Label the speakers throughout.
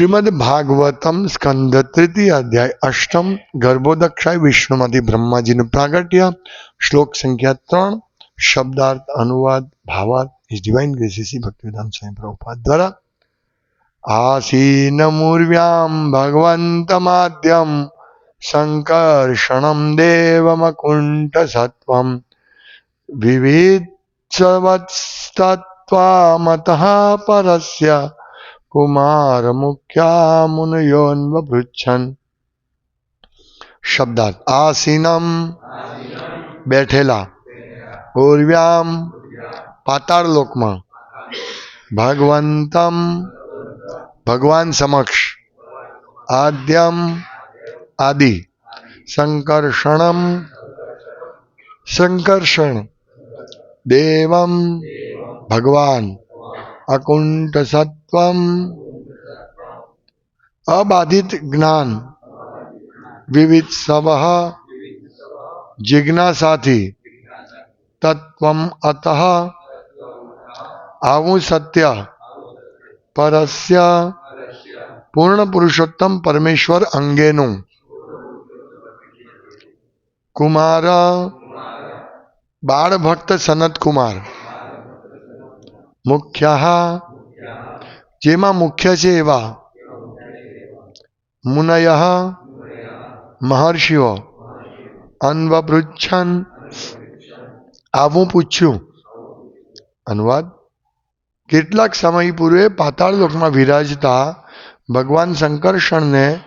Speaker 1: શ્રીમદ ભાગવતમ સ્કંદ તૃતીય અધ્યાય અષ્ટમ ગર્ભોદક્ષાય વિષ્ણુમાંથી બ્રહ્માજીનું પ્રાગટ્ય. શ્લોક સંખ્યા ત્રણ, શબ્દાર્થ, અનુવાદ, ભાવાર્થ ઇઝ ડિવાઇન ગ્રેસીસી ભક્તિવેદાંત સ્વયં પ્રભુપાદ દ્વારા. આસીન મૂર્વ્યામ ભગવંતમાદ્યમ સંકર્ષણમ દેવમકુંઠ સત્વમ વિવિધ સવત્સત્વામતઃ પરસ્ય કુમાર મુખ્યા મુનયોન્વ પૃચ્છન શબ્દાર્થ આસીનમ બેઠેલા પૂર્વ્યામ પાતાળ લોકમાં ભગવંતમ ભગવાન સમક્ષ આદ્યમ આદિ સંકર્ષણમ સંકર્ષણ દેવમ ભગવાન અકુંઠ સત્વમ અબાધિત જ્ઞાન વિવિધ સવ જિજ્ઞાસાથી તત્વમ અત આવું સત્ય પરસ્ય પૂર્ણ પુરુષોત્તમ પરમેશ્વર અંગેનું કુમાર બાળ ભક્ત સનત કુમાર મુખ્ય જેમાં મુખ્ય છે એવા મુનય મહર્ષિઓ. અન્વપૃચ્છન આવું પૂછ્યું. અનુવાદ. કેટલાક સમય પૂર્વે પાતાળ લોકમાં વિરાજતા ભગવાન શંકરષણને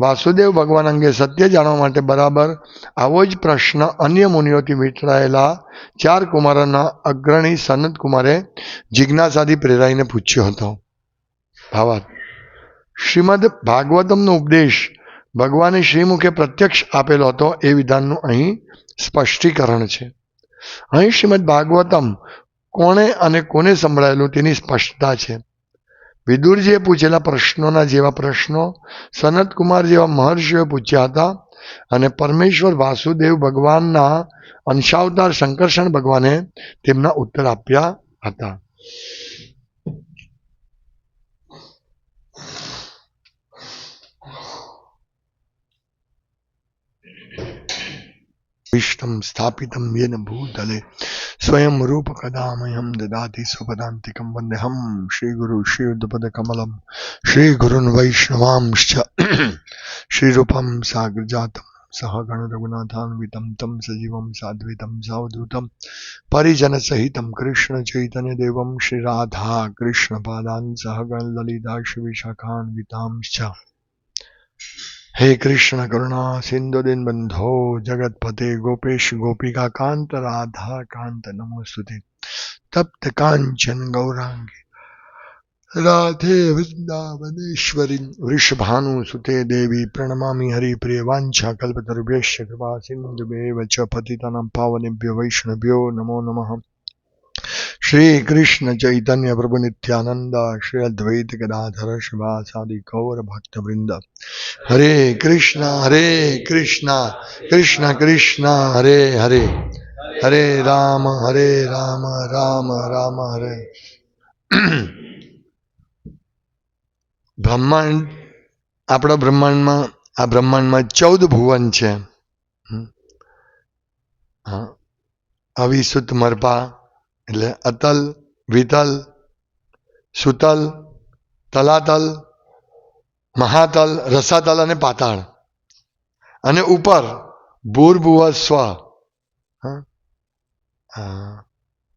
Speaker 1: વાસુદેવ ભગવાન અંગે સત્ય જાણવા માટે બરાબર આવો જ પ્રશ્ન અન્ય મુનિઓથી વીંટળાયેલા ચાર કુમારોના અગ્રણી સનત કુમારે જિજ્ઞાસાથી પ્રેરાઈને પૂછ્યો હતો. ભાવાર્થ શ્રીમદ ભાગવતમનો ઉપદેશ ભગવાને શ્રીમુખે પ્રત્યક્ષ આપેલો હતો એ વિધાનનું અહીં સ્પષ્ટીકરણ છે. અહીં શ્રીમદ ભાગવતમ કોણે અને કોને સંભળાયેલું તેની સ્પષ્ટતા છે. વિદુરજીએ પૂછેલા પ્રશ્નોના જેવા પ્રશ્નો સનતકુમાર જેવા મહર્ષિઓએ પૂછ્યા હતા અને પરમેશ્વર વાસુદેવ ભગવાનના અંશાવતાર શંકરષણ ભગવાને તેમના ઉત્તર આપ્યા હતા. વિષ્ણમ સ્થાપિતમ યેન ભૂતલે સ્વયં રૂપ કદામયમ દદાતિ સુપદાંતિકમ વંદેહમ શ્રી ગુરુ શ્રી ઉદ્ધપદ કમલમ શ્રી ગુરુન વૈષ્ણવાંશ્ચ શ્રી રૂપમ સાગર જાતમ સહગણ રઘુનાથાન્વિતમ તમ સજીવમ સાધ્વિતમ સાવધૂતમ પરિજન સહિતમ કૃષ્ણ ચૈતન્ય દેવમ શ્રી રાધા કૃષ્ણ પાદાન સહગણ લલિતા શ્રી વિશાખાન્વિતાંશ્ચ હે કૃષ્ણ કરુણા, સિંધુ દિન બંધો, જગતપતે ગોપેશ ગોપિકા કાંત, રાધા કાંત નમોસ્તુતે તપ્ત કાંચન ગૌરાંગી. રાધે વૃંદાવનેશ્વરી, વૃષભાનુ સુતે દેવી, પ્રણમામિ હરિપ્રિય, વાંછા કલ્પતરુભ્યશ્ચ કૃપા સિંધુભ્યેવ ચ પતિતાનાં પાવનેભ્યો, વૈષ્ણવ્યો નમો નમઃ. શ્રી કૃષ્ણ ચૈતન્ય પ્રભુ નિત્યાનંદ, શ્રી અદ્વૈત ગદાધર ગૌર ભક્ત વૃંદ હરે કૃષ્ણ હરે કૃષ્ણ કૃષ્ણ કૃષ્ણ, હરે હરે. હરે રામ હરે રામ રામ રામ, હરે. બ્રહ્માંડ, આપણા બ્રહ્માંડમાં, આ બ્રહ્માંડમાં ચૌદ ભુવન છે. અવિશુદ્ધ મરપા એટલે અતલ, વિતલ, સુતલ, તલાતલ, મહાતલ, રસાતલ અને પાતાળ. અને ઉપર ભૂરભુવ સ્વ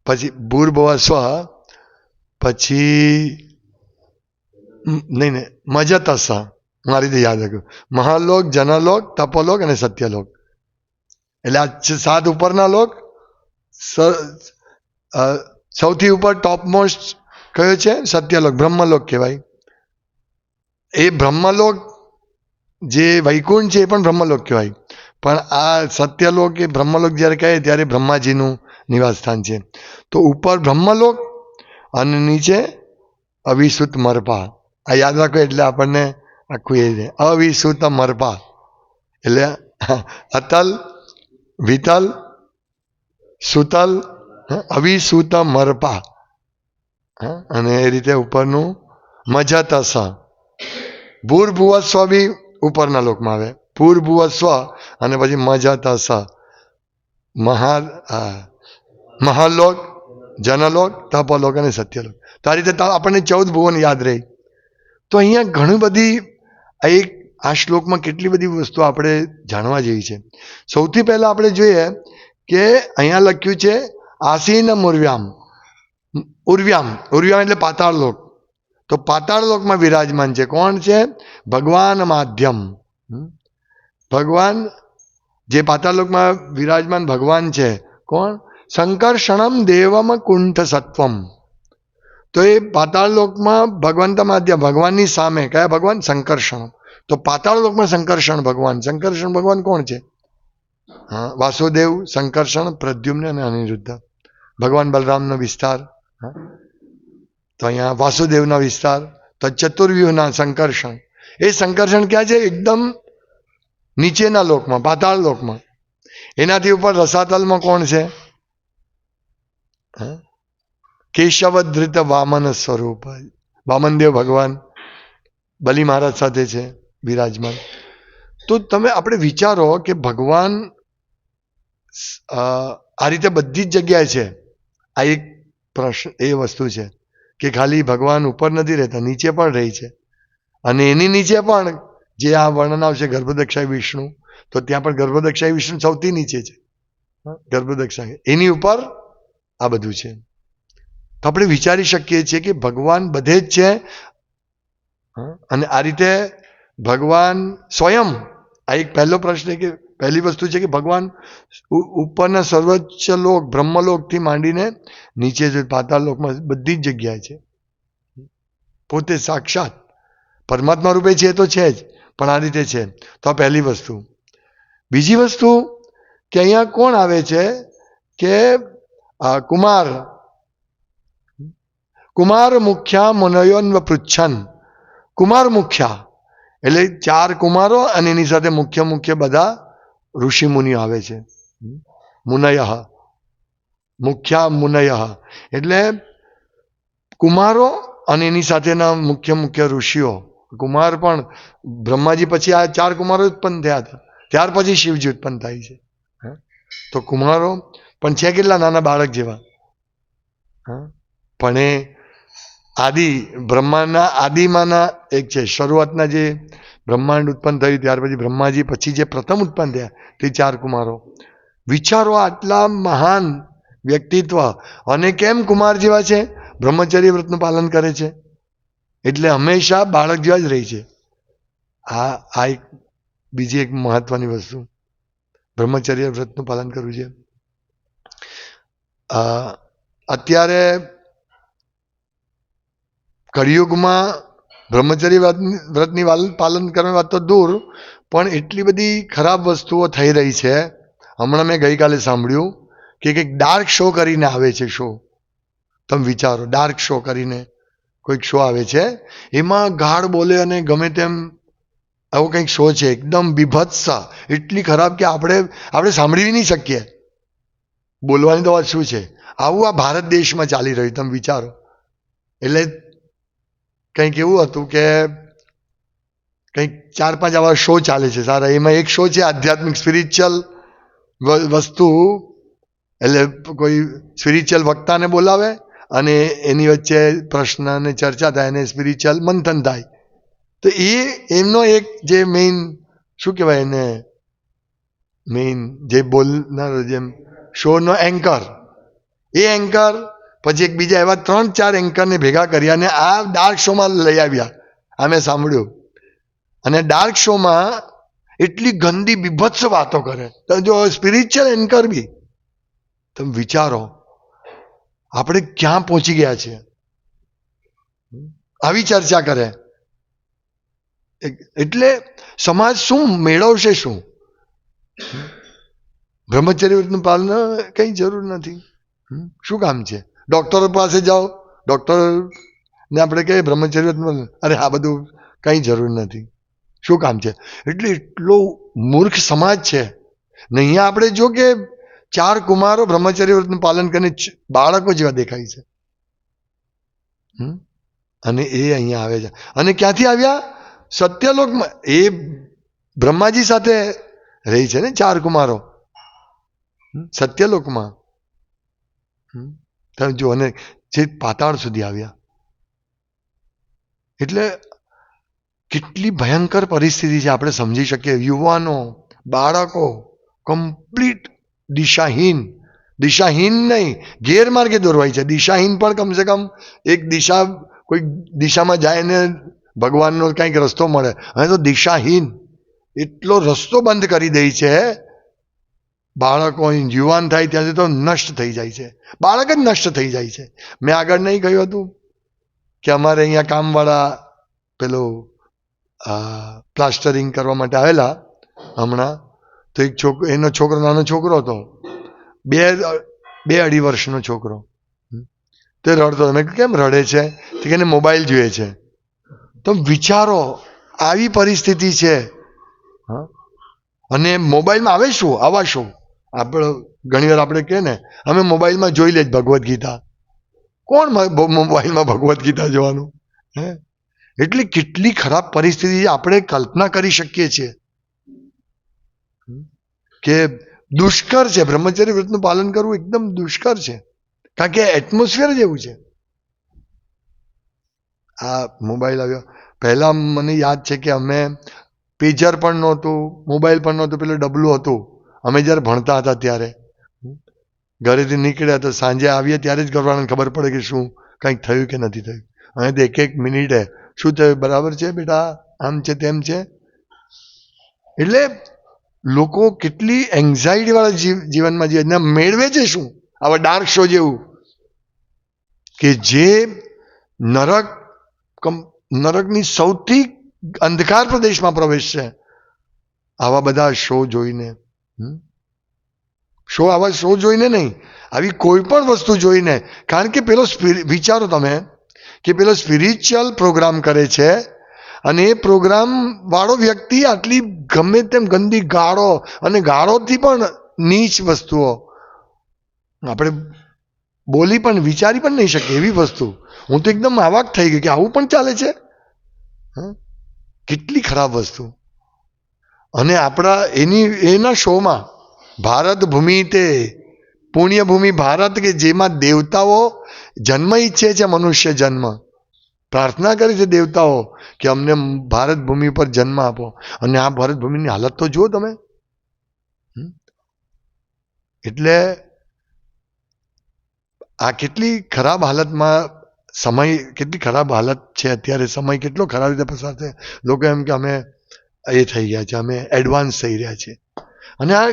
Speaker 1: પછી ભૂરભુવ સ્વ પછી નહીં નહીં, મજતસ. મારી રીતે યાદ રાખ્યું મહાલોક, જનલોક, તપોલોક અને સત્યલોક. એટલે આ સાત ઉપરના લોક સૌથી ઉપર ટોપ મોસ્ટ કયો છે? સત્યલોક, બ્રહ્મલોક કહેવાય. એ બ્રહ્મલોક જે વૈકુંઠ છે એ પણ બ્રહ્મલોક કહેવાય. પણ આ સત્યલોક એ બ્રહ્મલોક જ્યારે કહે ત્યારે બ્રહ્માજીનું નિવાસ સ્થાન છે. તો ઉપર બ્રહ્મલોક અને નીચે અવિસુત મરપા. આ યાદ રાખો એટલે આપણને આખું એ છે. અવિસુત મરપા. એટલે અતલ, વિતલ, સુતલ અવિસુત મરપા. અને એ રીતે ઉપરનું મજતસ. ભૂર્ભુવસ્વ બી ઉપરના લોકમાં આવે. ભૂર્ભુવસ્વ અને પછી મજતા સ મહા મહાલોક, જનલોક, તપલોક અને સત્યલોક. તો આ રીતે આપણને ચૌદ ભુવન યાદ રહી. તો અહીંયા ઘણી બધી એક, આ શ્લોકમાં કેટલી બધી વસ્તુ આપણે જાણવા જેવી છે. સૌથી પહેલાં આપણે જોઈએ કે અહીંયા લખ્યું છે આસીન ઉર્વ્યામ. ઉર્વ્યામ. ઉર્વ્યામ એટલે પાતાળ લોક. તો પાતાળ લોકમાં વિરાજમાન છે કોણ છે? ભગવાન માધ્યમ. ભગવાન જે પાતાળ લોકમાં વિરાજમાન ભગવાન છે કોણ? શંકર્ષણમ દેવમ કુંઠ સત્વમ. તો એ પાતાળ લોકમાં ભગવંત માધ્યમ, ભગવાનની સામે. કયા ભગવાન? શંકર્ષણ તો પાતાળ લોકમાં શંકર્ષણ ભગવાન. શંકર્ષણ ભગવાન કોણ છે? હા, વાસુદેવ શંકર્ષણ પ્રદ્યુમ્ન અને અનિરુદ્ધ. ભગવાન બલરામનો વિસ્તાર. તો અહીંયા વાસુદેવનો વિસ્તાર, તો ચતુર્વ્યુહના સંકર્ષણ. એ સંકર્ષણ ક્યાં છે? એકદમ નીચેના લોકમાં, પાતાળ લોકમાં. એનાથી ઉપર રસાતલમાં કોણ છે? કેશવધૃત વામન સ્વરૂપ. વામનદેવ ભગવાન બલિ મહારાજ સાથે છે, બિરાજમાન. તો તમે આપણે વિચારો કે ભગવાન આ રીતે બધી જ જગ્યાએ છે. આ એક પ્રશ્ન, એ વસ્તુ છે કે ખાલી ભગવાન ઉપર નથી રહેતા, નીચે પણ રહી છે. અને એની નીચે પણ જે આ વર્ણન આવશે ગર્ભદક્ષાય વિષ્ણુ, તો ત્યાં પણ ગર્ભદક્ષાય વિષ્ણુ સૌથી નીચે છે. ગર્ભદક્ષા એની ઉપર આ બધું છે. તો આપણે વિચારી શકીએ છીએ કે ભગવાન બધે જ છે અને આ રીતે ભગવાન સ્વયં, આ એક પહેલો પ્રશ્ન કે પહેલી વસ્તુ છે કે ભગવાન ઉપરના સર્વોચ્ચ લોક, બ્રહ્મલોકથી માંડીને નીચે જે પાતાળ લોકમાં બધી જ જગ્યાએ છે. પોતે સાક્ષાત પરમાત્મા રૂપે છે તો છે જ, પણ આ રીતે છે. તો આ પહેલી વસ્તુ. બીજી વસ્તુ કે અહીંયા કોણ આવે છે કે કુમાર. કુમાર મુખ્યા મુનયોન્વ પૃચ્છન કુમાર મુખ્યા. એટલે ચાર કુમારો અને એની સાથે મુખ્ય મુખ્ય બધા ઋષિ મુનિ આવે છે. મુનય. મુખ્યા મુનય. એટલે કુમારો અને એની સાથેના મુખ્ય મુખ્ય ઋષિઓ. કુમાર પણ બ્રહ્માજી પછી આ ચાર કુમારો ઉત્પન્ન થયા હતા. ત્યાર પછી શિવજી ઉત્પન્ન થાય છે? તો કુમારો પણ છે કેટલા નાના બાળક જેવા? હા. પણ એ આદિ બ્રહ્માના આદિમાંના એક છે. શરૂઆતના જે બ્રહ્માંડ ઉત્પન્ન થયું, ત્યાર પછી બ્રહ્માજી, પછી જે પ્રથમ ઉત્પન્ન થયા તે ચાર કુમારો વિચારો આટલા મહાન વ્યક્તિત્વ, અને કેમ કુમાર જેવા છે? બ્રહ્મચર્ય વ્રતનું પાલન કરે છે. એટલે હંમેશા બાળક જેવા જ રહી છે. આ આ એક, બીજી એક મહત્વની વસ્તુ. બ્રહ્મચર્ય વ્રતનું પાલન કરવું છે. અત્યારે કળિયુગમાં બ્રહ્મચર્ય વ્રતની પાલન કરવાની વાત તો દૂર, પણ એટલી બધી ખરાબ વસ્તુઓ થઈ રહી છે. હમણાં મેં ગઈકાલે સાંભળ્યું કે કંઈક ડાર્ક શો કરીને આવે છે શો તમે વિચારો ડાર્ક શો કરીને કોઈક શો આવે છે. એમાં ગાઢ બોલે અને ગમે તેમ આવો કંઈક શો છે, એકદમ બીભત્સ. એટલી ખરાબ કે આપણે આપણે સાંભળી નહીં શકીએ. બોલવાની તો વાત શું છે? આવું આ ભારત દેશમાં ચાલી રહ્યું, તમે વિચારો. એટલે કંઈક એવું હતું કે કંઈક ચાર પાંચ આવા શો ચાલે છે. સારા, એમાં એક શો છે આધ્યાત્મિક સ્પિરિચ્યુઅલ વસ્તુ. એટલે કોઈ સ્પિરિચ્યુઅલ વક્તાને બોલાવે અને એની વચ્ચે પ્રશ્ન અને ચર્ચા થાય અને સ્પિરિચ્યુઅલ મંથન થાય. તો એ, એમનો એક જે મેઇન શું કહેવાય એને? મેઇન જે બોલનાર જેમ શોનો એન્કર એ એન્કર પછી એક બીજા એવા ત્રણ ચાર એન્કરને ભેગા કર્યા અને આ ડાર્ક શોમાં લઈ આવ્યા. આ મેં સાંભળ્યું. અને ડાર્ક શોમાં એટલી ગંદી બીભત્સ વાતો કરે. તો જો સ્પિરિચ્યુઅલ એન્કર બી, તમે વિચારો, આપણે ક્યાં પહોંચી ગયા છે આવી ચર્ચા કરે. એટલે સમાજ શું મેળવશે શું? બ્રહ્મચર્ય વ્રતનું પાલન કઈ જરૂર નથી? શું કામ છે? ડોક્ટરો પાસે જાઓ. ડોક્ટર ને આપણે કહીએ બ્રહ્મચર્ય અરે આ બધું કંઈ જરૂર નથી. શું કામ છે? એટલે એટલો મૂર્ખ સમાજ છે. ને અહીંયા આપણે જો કે ચાર કુમારો બ્રહ્મચર્ય વ્રતનું પાલન કરીને બાળકો જેવા દેખાય છે? અને એ અહીંયા આવે છે. અને ક્યાંથી આવ્યા? સત્યલોકમાં. એ બ્રહ્માજી સાથે રહી છે ને ચાર કુમારો. સત્યલોકમાં? તમે જો અને જે પાતાળ સુધી આવ્યા. એટલે કેટલી ભયંકર પરિસ્થિતિ છે આપણે સમજી શકીએ. યુવાનો, બાળકો કમ્પ્લીટ દિશાહીન. દિશાહીન નહીં, ગેરમાર્ગે દોરવાય છે. દિશાહીન પણ કમસે કમ એક દિશા, કોઈ દિશામાં જાય ને ભગવાનનો કંઈક રસ્તો મળે. હવે તો દિશાહીન એટલો રસ્તો બંધ કરી દે છે બાળકો અહીં યુવાન થાય ત્યાંથી તો નષ્ટ થઈ જાય છે. બાળક જ નષ્ટ થઈ જાય છે. મેં આગળ નહીં કહ્યું હતું કે અમારે અહીંયા કામવાળા પેલું પ્લાસ્ટરિંગ કરવા માટે આવેલા હમણાં. તો એક છોકરો એનો છોકરો, નાનો છોકરો હતો. બે બે અઢી વર્ષનો છોકરો. તે રડતો મેં કેમ રડે છે? તો કે મોબાઈલ જોઈએ છે. તો વિચારો, આવી પરિસ્થિતિ છે. અને મોબાઈલમાં આવે શું? આવા શું? આપણે ઘણીવાર આપણે કહે ને, અમે મોબાઈલમાં જોઈ લે ભગવદ્ ગીતા. કોણ મોબાઈલમાં ભગવદ્ ગીતા જોવાનું? હે? એટલે કેટલી ખરાબ પરિસ્થિતિ આપણે કલ્પના કરી શકીએ છીએ. કે દુષ્કર છે, બ્રહ્મચર્ય વ્રતનું પાલન કરવું એકદમ દુષ્કર છે. કારણ કે એટમોસ્ફિયર જ એવું છે. આ મોબાઈલ આવ્યો. પહેલા મને યાદ છે કે અમે પેજર પણ નહોતું મોબાઈલ પણ નહોતું, પેલું ડબલું હતું. અમે જ્યારે ભણતા હતા ત્યારે ઘરેથી નીકળ્યા તો સાંજે આવીએ ત્યારે જ કરવાનું ખબર પડે કે શું કંઈક થયું કે નથી થયું. અને તો એક એક મિનિટે, શું થયું? બરાબર છે બેટા? આમ છે તેમ છે? એટલે લોકો કેટલી એન્ઝાયટીવાળા જીવ- જીવનમાં જીવે ને, મેળવે છે શું? આવા ડાર્ક શો જેવું. કે જે નરક કમ- નરકની સૌથી અંધકાર પ્રદેશમાં પ્રવેશ છે આવા બધા શો જોઈને? શો આવા શો જોઈને નહીં. આવી કોઈ પણ વસ્તુ જોઈને. કારણ કે પેલો વિચારો તમે કે પેલો સ્પિરિચ્યુઅલ પ્રોગ્રામ કરે છે અને એ પ્રોગ્રામ વાળો વ્યક્તિ આટલી ગમે તેમ ગંદી ગાળો અને ગાળોથી પણ નીચ વસ્તુઓ. આપણે બોલી પણ, વિચારી પણ નહીં શકીએ એવી વસ્તુ. હું તો એકદમ આવાક થઈ ગઈ કે આવું પણ ચાલે છે? કેટલી ખરાબ વસ્તુ. અને આપણા એની, એના શોમાં ભારત ભૂમિ તે પુણ્યભૂમિ ભારત કે જેમાં દેવતાઓ જન્મ ઈચ્છે છે, મનુષ્ય જન્મ. પ્રાર્થના કરે છે દેવતાઓ કે અમને ભારત ભૂમિ પર જન્મ આપો. અને આ ભારત ભૂમિની હાલત તો જુઓ તમે. એટલે આ કેટલી ખરાબ હાલતમાં સમય, કેટલી ખરાબ હાલત છે અત્યારે. સમય કેટલો ખરાબ રીતે પસાર થાય. લોકો એમ કે અમે એ થઈ ગયા છે. અમે એડવાન્સ થઈ રહ્યા છીએ. અને આ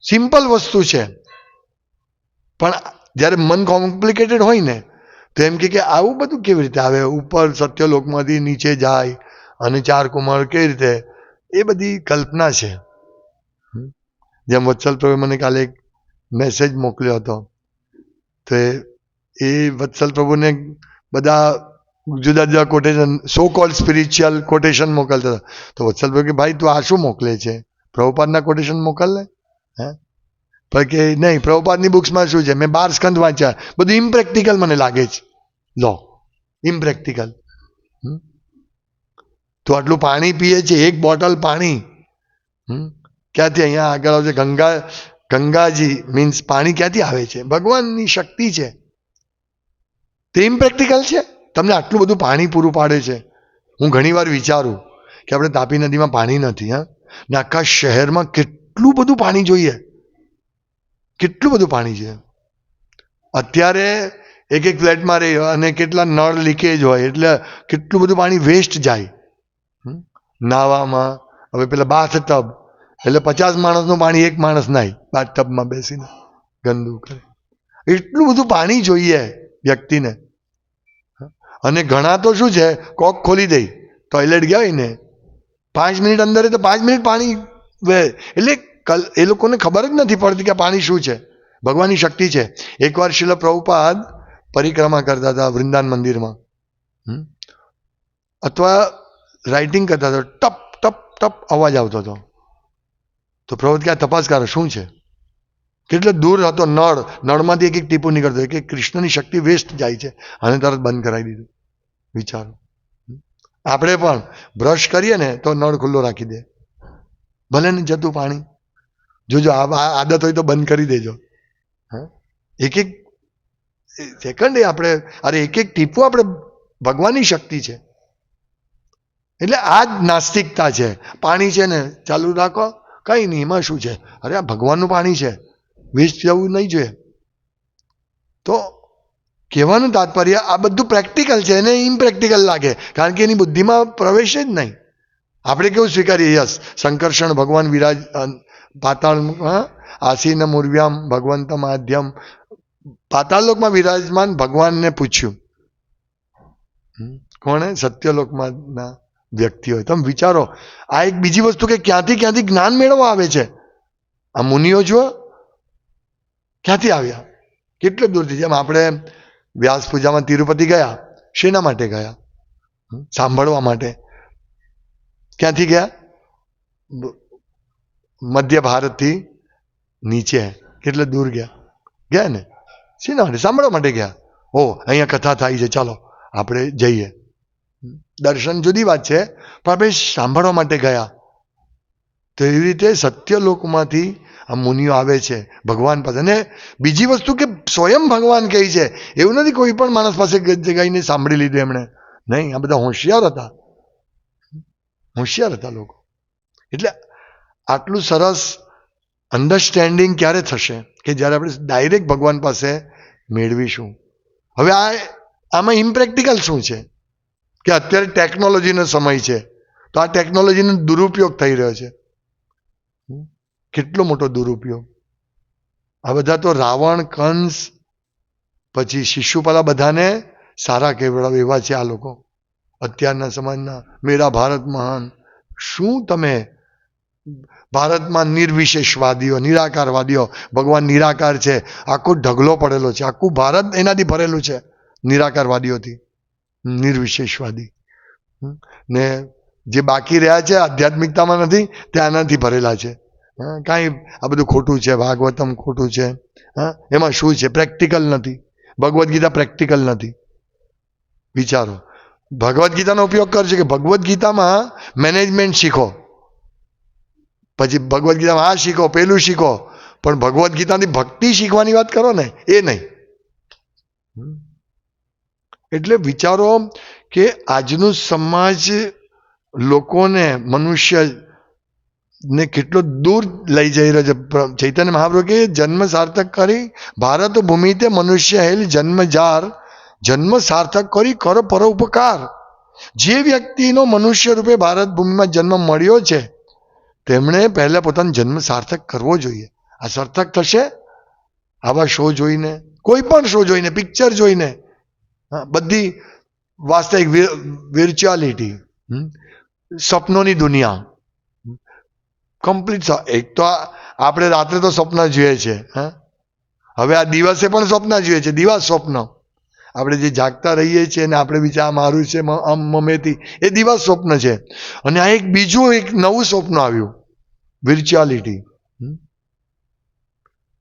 Speaker 1: સિમ્પલ વસ્તુ છે. પણ જ્યારે મન કોમ્પ્લિકેટેડ હોય ને, તો એમ કે આવું બધું કેવી રીતે આવે? ઉપર સત્યલોકમાંથી નીચે જાય અને ચાર કુમાર કેવી રીતે? એ બધી કલ્પના છે. જેમ વત્સલ પ્રભુએ મને કાલે એક મેસેજ મોકલ્યો હતો. તો એ વત્સલ પ્રભુને બધા જુદા જુદા quotation so called spiritual quotation મોકલતા હતા. તો વત્સલ પ્રભુ કે, ભાઈ, તું આ શું મોકલે છે? પ્રભુપાદના કોટેશન મોકલ ને હે? પણ કે, નહીં, પ્રભુપાદની બુક્સમાં શું છે? મેં બાર સ્કંદ વાંચ્યા. બધું ઇમ્પ્રેક્ટિકલ મને લાગે છે. લો ઇમ્પ્રેક્ટિકલ તો આટલું પાણી પીએ છે? એક બોટલ પાણી? ક્યાંથી? અહીંયા આગળ આવશે ગંગા, ગંગાજી મીન્સ પાણી ક્યાંથી આવે છે? ભગવાનની શક્તિ છે. તે ઇમ્પ્રેક્ટિકલ છે? તમને આટલું બધું પાણી પૂરું પાડે છે? હું ઘણીવાર વિચારું કે આપણે તાપી નદીમાં પાણી નથી, હા? ને આખા શહેરમાં કેટલું બધું પાણી જોઈએ? કેટલું બધું પાણી છે? અત્યારે એક એક ફ્લેટમાં રહી અને કેટલા નળ લીકેજ હોય, એટલે કેટલું બધું પાણી વેસ્ટ જાય? નાવામાં, હવે પેલા બાથ ટબ, એટલે પચાસ માણસનું પાણી એક માણસ નાય, બાથ ટબમાં બેસીને ગંદુ કરે. એટલું બધું પાણી જોઈએ વ્યક્તિને. અને ઘણા તો શું છે, કોક ખોલી દઈ ટોયલેટ ગયા હોય ને, પાંચ મિનિટ અંદર તો પાંચ મિનિટ પાણી વહે. એટલે કલ- એ લોકોને ખબર જ નથી પડતી કે પાણી શું છે. ભગવાનની શક્તિ છે. એકવાર શિલ પ્રભુપાદ પરિક્રમા કરતા હતા વૃંદાન મંદિરમાં? અથવા રાઇટિંગ કરતા હતા, ટપ ટપ ટપ અવાજ આવતો હતો. તો પ્રભુ કે આ તપાસ કરો શું છે? કેટલો દૂર હતો નળ, નળમાંથી એક એક ટીપું નીકળતો કે કૃષ્ણની શક્તિ વેસ્ટ જાય છે. અને તરત બંધ કરાવી દીધું. વિચારો. આપણે પણ બ્રશ કરીએ ને તો નળ ખુલ્લો રાખી દે. ભલે ને જતું પાણી. જોજો આ આદત હોય તો બંધ કરી દેજો. હા? એક એક સેકન્ડ આપણે, અરે એક એક ટીપું આપણે ભગવાનની શક્તિ છે. એટલે આ જ નાસ્તિકતા છે. પાણી છે ને ચાલુ રાખો, કઈ નહીં, એમાં શું છે? અરે આ ભગવાનનું પાણી છે. વેસ્ટ જવું નહીં જોઈએ. તો કહેવાનું તાત્પર્ય આ બધું પ્રેક્ટિકલ છે એને ઇમ્પ્રેક્ટિકલ લાગે કારણ કે એની બુદ્ધિમાં પ્રવેશે જ નહીં. આપણે કેવું સ્વીકારીએ? યસ સંકર્ષણ ભગવાન વિરાજ અ, પાતાળ હા? આસીન મુર્વ્યામ ભગવંત માધ્યમ પાતાળલોકમાં વિરાજમાન ભગવાનને પૂછ્યું. કોણે સત્યલોકમાં વ્યક્તિ હોય. તમે વિચારો આ એક બીજી વસ્તુ કે ક્યાંથી ક્યાંથી જ્ઞાન મેળવવા આવે છે? આ મુનિઓ જુઓ ક્યાંથી આવ્યા? કેટલે દૂરથી? જેમ આપણે વ્યાસ પૂજામાં તિરુપતિ ગયા. શેના માટે ગયા? સાંભળવા માટે. ક્યાંથી ગયા? મધ્ય ભારતથી નીચે. કેટલે દૂર ગયા? ગયા ને? શેના માટે? સાંભળવા માટે ગયા? ઓ અહીંયા કથા થાય છે. ચાલો આપણે જઈએ. દર્શન જુદી વાત છે પણ આપણે સાંભળવા માટે ગયા. તો એવી રીતે સત્યલોકમાંથી આ મુનિઓ આવે છે, ભગવાન પાસે. અને બીજી વસ્તુ કે સ્વયં ભગવાન કહે છે, એવું નથી કોઈ પણ માણસ પાસે જઈને સાંભળી લીધું એમણે. નહીં, આ બધા હોશિયાર હતા. હોશિયાર હતા લોકો. એટલે આટલું સરસ અન્ડરસ્ટેન્ડિંગ ક્યારે થશે કે જ્યારે આપણે ડાયરેક્ટ ભગવાન પાસે મેળવીશું? હવે આ, આમાં ઇમ્પ્રેક્ટિકલ શું છે? કે અત્યારે ટેકનોલોજીનો સમય છે. તો આ ટેકનોલોજીનો દુરુપયોગ થઈ રહ્યો છે? કેટલો મોટો દુરુપયોગ? આ બધા તો રાવણ, કંસ, પછી શિશુપાલા બધાને સારા કેવડાવે એવા છે આ લોકો. અત્યારના સમાજના મેરા ભારત મહાન. શું તમે ભારતમાં નિર્વિશેષવાદીઓ, નિરાકારવાદીઓ? ભગવાન નિરાકાર છે. આખો ઢગલો પડેલો છે. આખું ભારત એનાથી ભરેલું છે નિરાકારવાદીઓથી. નિર્વિશેષવાદી. ને જે બાકી રહ્યા છે, આધ્યાત્મિકતામાં નથી, તે આનાથી ભરેલા છે. કાંઈ આ બધું ખોટું છે, ભાગવતમ ખોટું છે, હા? એમાં શું છે? પ્રેક્ટિકલ નથી. ભગવદ્ ગીતા પ્રેક્ટિકલ નથી. વિચારો. ભગવદ્ ગીતાનો ઉપયોગ કરજો કે ભગવદ્ ગીતામાં મેનેજમેન્ટ શીખો. પછી ભગવદ્ ગીતામાં આ શીખો, પેલું શીખો. પણ ભગવદ્ ગીતાની ભક્તિ શીખવાની વાત કરો ને, એ નહીં. એટલે વિચારો કે આજનું સમાજ લોકોને, મનુષ્ય ને કેટલો દૂર લઈ જઈ રહ્યો છે. ચૈતન્ય મહાપ્રભુ કે જન્મ સાર્થક કરી, ભારત ભૂમિ તે મનુષ્ય હેલ જન્મ જાર, જન્મ સાર્થક કરી, કરો પરો ઉપકાર. જે વ્યક્તિનો મનુષ્ય રૂપે ભારત ભૂમિમાં જન્મ મળ્યો છે, તેમણે પહેલા પોતાનો જન્મ સાર્થક કરવો જોઈએ. આ સાર્થક થશે? આવા શો જોઈને, કોઈ પણ શો જોઈને, પિક્ચર જોઈને. બધી વાસ્તવિક વિર્ચ્યુઆલિટી સપનોની દુનિયા. કમ્પ્લીટ એક તો આપણે રાત્રે તો સ્વપ્ન જોઈએ છે, હા? હવે આ દિવસે પણ સ્વપ્ન જોઈએ છે, દિવસ સ્વપ્ન. આપણે જે જાગતા રહીએ છીએ ને આપણે વિચાર મારું છે આમ મમેથી એ દિવસ સ્વપ્ન છે. અને આ એક બીજું એક નવું સ્વપ્ન આવ્યું. વિર્ચ્યુઆલિટી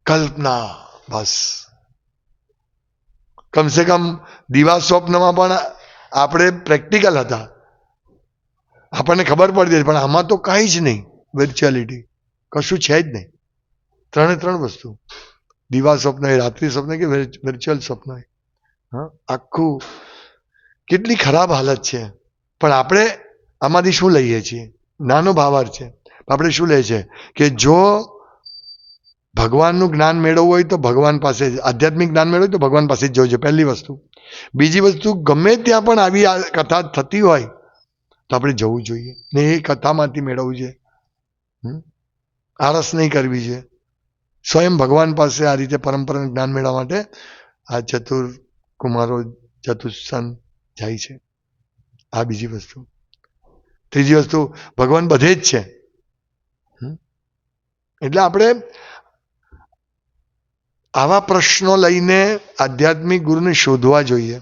Speaker 1: કલ્પના. બસ. કમસે કમ દિવા સ્વપ્નમાં પણ આપણે પ્રેક્ટિકલ હતા. આપણને ખબર પડતી પણ આમાં તો કાંઈ જ નહીં. વિર્ચ્યુઆલિટી કશું છે જ નહીં. ત્રણે ત્રણ વસ્તુ. દિવા સ્વપ્ન એ, રાત્રિ સ્વપ્ન કે વિર્ચ્યુઅલ સ્વપ્ન હા, આખું કેટલી ખરાબ હાલત છે. પણ આપણે આમાંથી શું લઈએ છીએ? નાનો ભાવાર છે. આપણે શું લઈએ છીએ કે જો ભગવાનનું જ્ઞાન મેળવવું હોય તો ભગવાન પાસે, આધ્યાત્મિક જ્ઞાન મેળવવું તો ભગવાન પાસે જ છે. પહેલી વસ્તુ. બીજી વસ્તુ, ગમે ત્યાં પણ આવી કથા થતી હોય, તો આપણે જવું જોઈએ. ને એ કથામાંથી મેળવવું છે. હમ? આળસ નહીં કરવી છે. સ્વયં ભગવાન પાસે આ રીતે પરંપરાનું જ્ઞાન મેળવવા માટે આ ચતુર કુમારો ચતુસ્થાન જાય છે. આ બીજી વસ્તુ. ત્રીજી વસ્તુ, ભગવાન બધે જ છે? એટલે આપણે આવા પ્રશ્નો લઈને આધ્યાત્મિક ગુરુને શોધવા જોઈએ.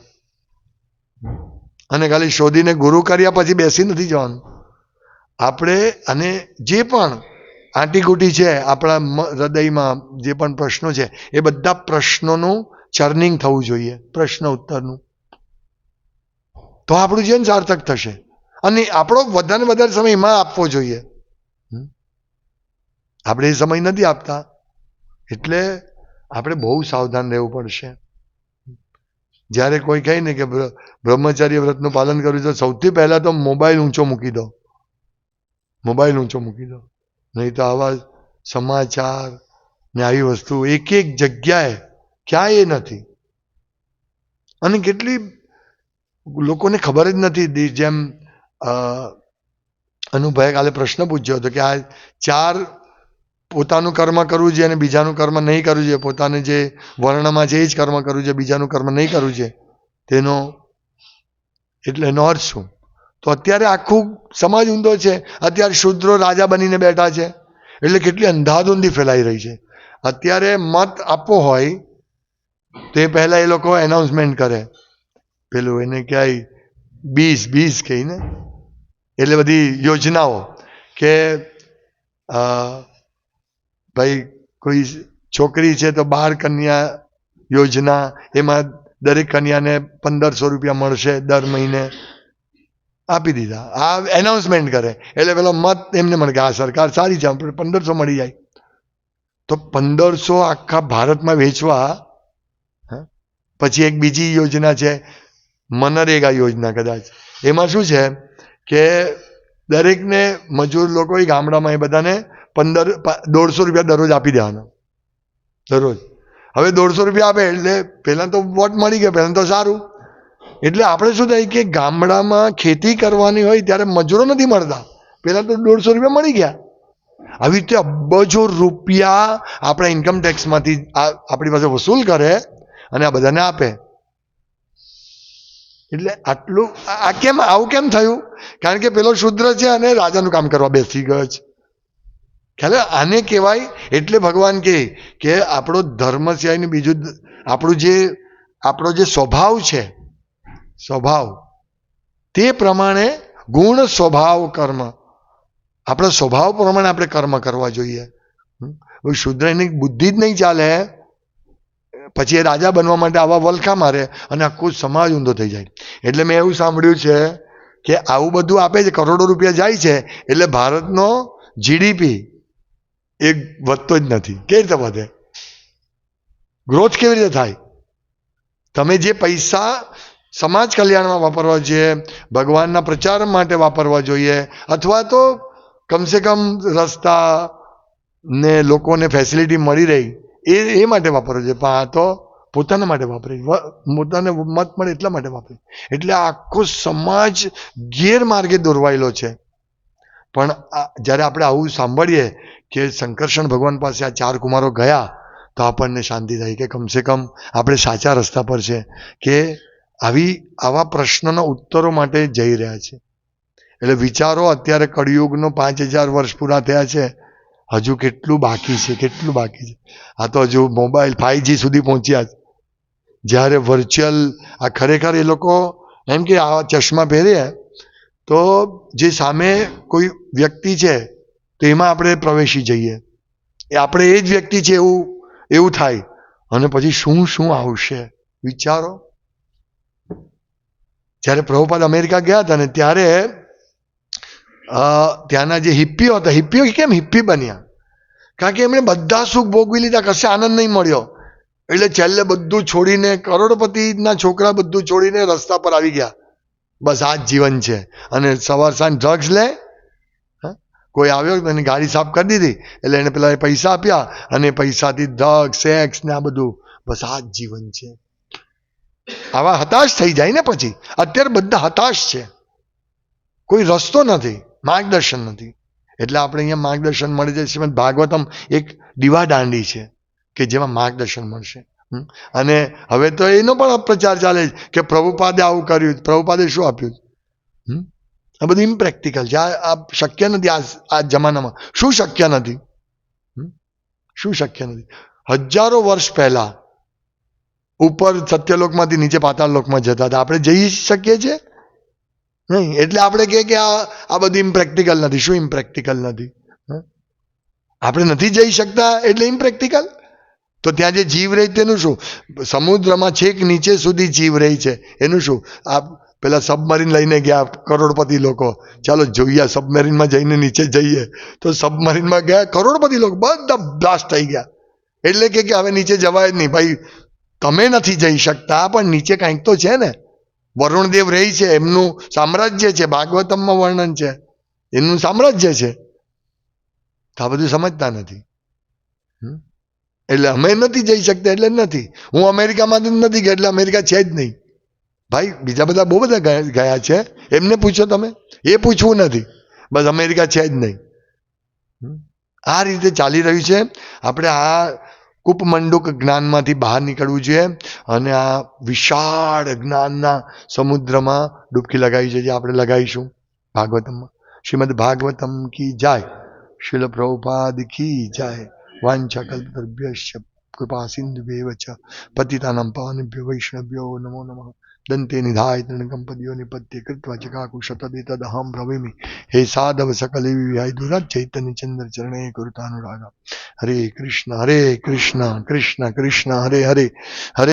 Speaker 1: અને ખાલી શોધીને ગુરુ કર્યા પછી બેસી નથી જવાનું. આપણે અને જે પણ આંટીઘૂટી છે, આપણા હૃદયમાં જે પણ પ્રશ્નો છે, એ બધા પ્રશ્નોનું ચર્નિંગ થવું જોઈએ, પ્રશ્ન ઉત્તરનું. તો આપણું જીવન સાર્થક થશે. અને આપણો વધારે વધારે સમય એમાં આપવો જોઈએ? આપણે એ સમય નથી આપતા. એટલે આપણે બહુ સાવધાન રહેવું પડશે. જ્યારે કોઈ કહે ને કે બ્ર- બ્રહ્મચર્ય વ્રતનું પાલન કર્યું તો સૌથી પહેલાં તો મોબાઈલ ઊંચો મૂકી દો. મોબાઈલ ઊંચો મૂકી દો. નહીં તો આવા સમાચાર ને આવી વસ્તુ એક એક જગ્યાએ ક્યાંય નથી. અને કેટલી લોકોને ખબર જ નથી. જેમ અ, અનુભાઈએ કાલે પ્રશ્ન પૂછ્યો હતો કે આ ચાર પોતાનું કર્મ કરવું છે અને બીજાનું કર્મ નહીં કરવું છે. પોતાને જે વર્ણમાં છે એ જ કર્મ કરવું છે બીજાનું કર્મ નહીં કરવું છે. તેનો એટલે એનો અર્થ શું? તો અત્યારે આખું સમાજ ઊંધો છે. અત્યારે શુદ્રો રાજા બનીને બેઠા છે. એટલે કેટલી અંધાધૂંધી ફેલાઈ રહી છે. અત્યારે મત આપવો હોય, તો એ પહેલાં એ લોકો એનાઉન્સમેન્ટ કરે. પેલું એને ક્યાંય બીસ બીસ કહીને. એટલે બધી યોજનાઓ કે ભાઈ કોઈ છોકરી છે તો બાળ કન્યા યોજના, એમાં દરેક કન્યાને પંદરસો રૂપિયા મળશે દર મહિને. આપી દીધા. આ એનાઉન્સમેન્ટ કરે. એટલે પેલો મત એમને મળે કે આ સરકાર સારી છે પંદરસો મળી જાય. તો પંદરસો આખા ભારતમાં વેચવા? પછી એક બીજી યોજના છે, મનરેગા યોજના કદાચ. એમાં શું છે કે દરેકને મજૂર લોકો ગામડામાં એ બધાને પંદર દોઢસો રૂપિયા દરરોજ આપી દેવાના. દરરોજ. હવે દોઢસો રૂપિયા આપે એટલે પહેલાં તો વોટ મળી ગયો, પહેલાં તો સારું. એટલે આપણે શું થાય કે ગામડામાં ખેતી કરવાની હોય ત્યારે મજૂરો નથી મળતા. પહેલાં તો દોઢસો રૂપિયા મળી ગયા. આવી રીતે અબજો રૂપિયા આપણા ઇન્કમ ટેક્સમાંથી આપણી પાસે વસૂલ કરે અને આ બધાને આપે. એટલે આટલું આ કેમ આવું કેમ થયું? કારણ કે પેલો શુદ્ર છે અને રાજાનું કામ કરવા બેસી ગયો છે. ખ્યાલ આને કહેવાય એટલે ભગવાન કહે કે આપણો ધર્મ સિવાય બીજું આપણું જે આપણો જે સ્વભાવ છે સ્વભાવ. તે પ્રમાણે ગુણ સ્વભાવ કર્મ. આપણા સ્વભાવ પ્રમાણે આપણે કર્મ કરવા જોઈએ. હમ? હવે શુદ્ર એની બુદ્ધિ જ નહીં ચાલે. પછી એ રાજા બનવા માટે આવા વલખા મારે અને આખો સમાજ ઊંધો થઈ જાય. એટલે મેં એવું સાંભળ્યું છે કે આવું બધું આપે છે કરોડો રૂપિયા જાય છે. એટલે ભારતનો જીડીપી એ વધતો જ નથી. કેવી રીતે વધે? ગ્રોથ કેવી રીતે થાય? તમે જે પૈસા સમાજ કલ્યાણમાં વાપરવા જોઈએ, ભગવાનના પ્રચાર માટે વાપરવા જોઈએ, અથવા તો કમસે કમ રસ્તા ને લોકોને ફેસિલિટી મળી રહી, એ એ માટે વાપરવો જોઈએ. પણ આ તો પોતાના માટે વાપરે. પોતાને મત મળે એટલા માટે વાપરે. એટલે આખો સમાજ ગેરમાર્ગે દોરવાયેલો છે. પણ જ્યારે આપણે આવું સાંભળીએ કે શંકરષણ ભગવાન પાસે આ ચાર કુમારો ગયા, તો આપણને શાંતિ થાય કે કમસે કમ આપણે સાચા રસ્તા પર છે કે આવી આવા પ્રશ્નના ઉત્તરો માટે જઈ રહ્યા છે. એટલે વિચારો અત્યારે કળિયુગનો પાંચ હજાર વર્ષ પૂરા થયા છે. હજુ કેટલું બાકી છે, કેટલું બાકી છે? આ તો હજુ મોબાઈલ ફાઈવજી સુધી પહોંચ્યા છે. જ્યારે વર્ચ્યુઅલ આ ખરેખર એ લોકો એમ કે આ ચશ્મા પહેરીએ તો જે સામે કોઈ વ્યક્તિ છે તો એમાં આપણે પ્રવેશી જઈએ. એ આપણે એ જ વ્યક્તિ છે એવું એવું થાય. અને પછી શું શું આવશે? વિચારો. જ્યારે પ્રભુપાદ અમેરિકા ગયા હતા ને ત્યારે ત્યાંના જે હિપ્પીઓ હતા, હિપ્પીઓ કેમ હિપ્પી બન્યા? કારણ કે એમણે બધા સુખ ભોગવી લીધા, કશે આનંદ નહીં મળ્યો. એટલે છેલ્લે બધું છોડીને, કરોડપતિના છોકરા બધું છોડીને રસ્તા પર આવી ગયા. બસ આ જ જીવન છે. અને સવાર સાંજ ડ્રગ્સ લે? કોઈ આવ્યો એની ગાડી સાફ કરી દીધી. એટલે એને પેલા પૈસા આપ્યા અને પૈસાથી ડ્રગ સેક્સ ને આ બધું. બસ આ જ જીવન છે. આવા હતાશ થઈ જાય ને પછી, અત્યારે બધા હતાશ છે. કોઈ રસ્તો નથી, માર્ગદર્શન નથી. એટલે આપણે અહીંયા માર્ગદર્શન મળી જાય. શ્રીમદ ભાગવતમ એક દીવા દાંડી છે કે જેમાં માર્ગદર્શન મળશે. અને હવે તો એનો પણ પ્રચાર ચાલે છે કે પ્રભુપાદે આવું કર્યું. પ્રભુપાદે શું આપ્યું? આ બધું ઇમ્પ્રેક્ટિકલ છે. આ શક્ય નથી આ આ જમાનામાં. શું શક્ય નથી? શું શક્ય નથી? હજારો વર્ષ પહેલા ઉપર સત્યલોકમાંથી નીચે પાતાળ લોકમાં જતા હતા. આપણે જઈ શકીએ છીએ? નહીં. એટલે આપણે કહે કે આ આ બધું ઇમ્પ્રેક્ટિકલ નથી. શું ઇમ્પ્રેક્ટિકલ નથી? આપણે નથી જઈ શકતા એટલે ઇમ્પ્રેક્ટિકલ તો ત્યાં જે જીવ રહે તેનું શું? સમુદ્રમાં છેક નીચે સુધી જીવ રહી છે. એનું શું? આ પેલા સબમરીન લઈને ગયા કરોડપતિ લોકો. ચાલો જોઈએ સબમરીનમાં જઈને નીચે જઈએ. તો સબમરીનમાં ગયા કરોડપતિ લોકો. બધા બ્લાસ્ટ થઈ ગયા. એટલે કે હવે નીચે જવાય જ નહીં. ભાઈ તમે નથી જઈ શકતા. પણ નીચે કંઈક તો છે ને. વરુણદેવ રહી છે, એમનું સામ્રાજ્ય છે, ભાગવતમમાં વર્ણન છે. એમનું સામ્રાજ્ય છે. આ બધું સમજતા નથી? એટલે અમે નથી જઈ શકતા, એટલે નથી. હું અમેરિકામાં નથી ગયા, એટલે અમેરિકા છે જ નહીં. ભાઈ, બીજા બધા બહુ બધા ગયા છે. એમને પૂછો તમે. એ પૂછવું નથી. બસ અમેરિકા છે જ નહીં. આ રીતે ચાલી રહ્યું છે. આપણે આ કૂપમંડુક જ્ઞાનમાંથી બહાર નીકળવું જોઈએ અને આ વિશાળ જ્ઞાનના સમુદ્રમાં ડૂબકી લગાવી છે, જે આપણે લગાવીશું ભાગવતમમાં. શ્રીમદ ભાગવતમ કી જાય શિલ પ્રભુપાદ કી જાય, વાંછા કલ્પતર્ભ્યશ્ચ કૃપા સિંધુ પતિતાનામ પાવનેભ્યો વૈષ્ણવ્યો નમો નમઃ. દંતે નિધાય તૃણકંપદીઓ નિપત્ય કૃત્વા ચકાકુશતદેતદહમ બ્રવીમી. હે સાધવ સકલ વિહાય દુરાત ચૈતન્ય ચંદ્ર ચરણે કૃતાનુરાગા હરે કૃષ્ણ હરે કૃષ્ણ કૃષ્ણ કૃષ્ણ હરે હરે હરે.